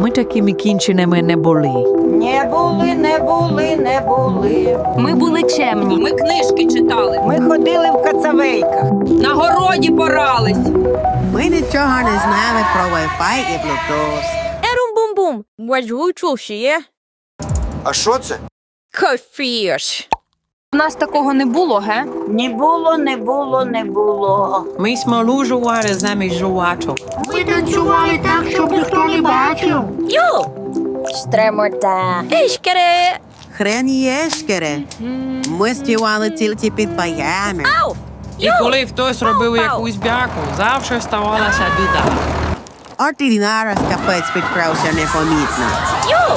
ми такими кінченими не були. Не були, не були, не були. Ми були чемні. Ми книжки читали, Ми ходили в кацавейках. на городі порались. Ми нічого не знаємо про Wi-Fi і Bluetooth. Ерум-бум-бум. Бачу, чувші є. А що це? Кофіш. У нас такого не було, ге? Не було, не було, не було. Ми смолужували замість жувачок. Ми танцювали так, щоб ніхто не бачив. Йо! Стремота. Ешкере! Хрен єшкере. Ми співали тільки під баями. Ау! І коли хтось робив якусь бяку, завжди ставалася біда. Ordinaras капець підкрався непомітно. Йо!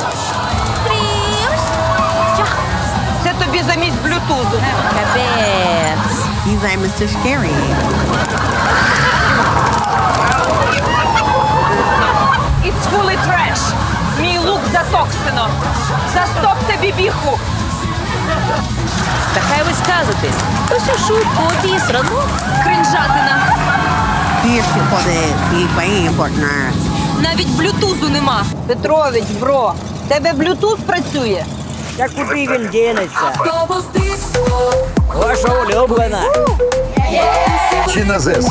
Замість блютузу. Капець! He's like Mr. Scary. It's fully trash. Мій лук затоксино. Застопте бібіху. Та хай ви сказитесь. Ось у шутку, обісрано. Кринжатина. Пішки ходить, свій поімпортна. Навіть блютузу нема. Петрович, бро, в тебе блютуз працює? Та куди він дінеться? Ваша улюблена. Чи на ЗЕС?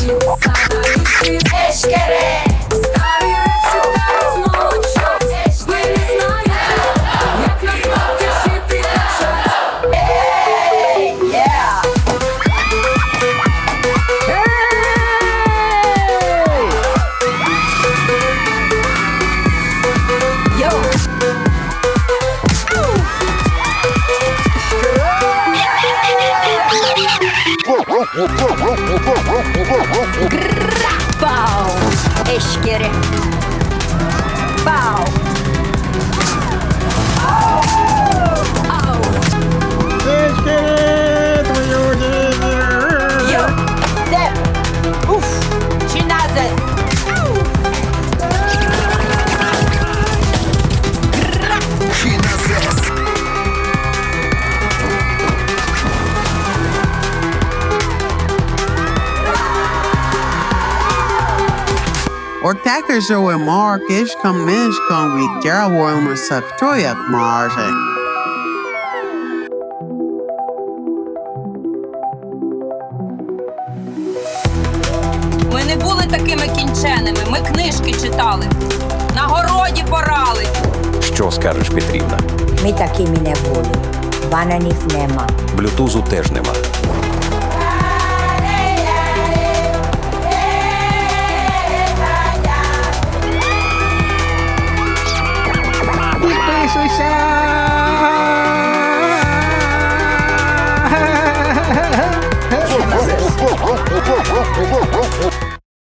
Пау! Ешкере! Отаке живе маркишкам мишкам віддявуємо сахто як може. Ми не були такими кінченими. Ми книжки читали. На городі порались. Що скажеш, Петрівна? Ми такими не були. Бананів нема. Блютузу теж нема. Soy Soy Sound.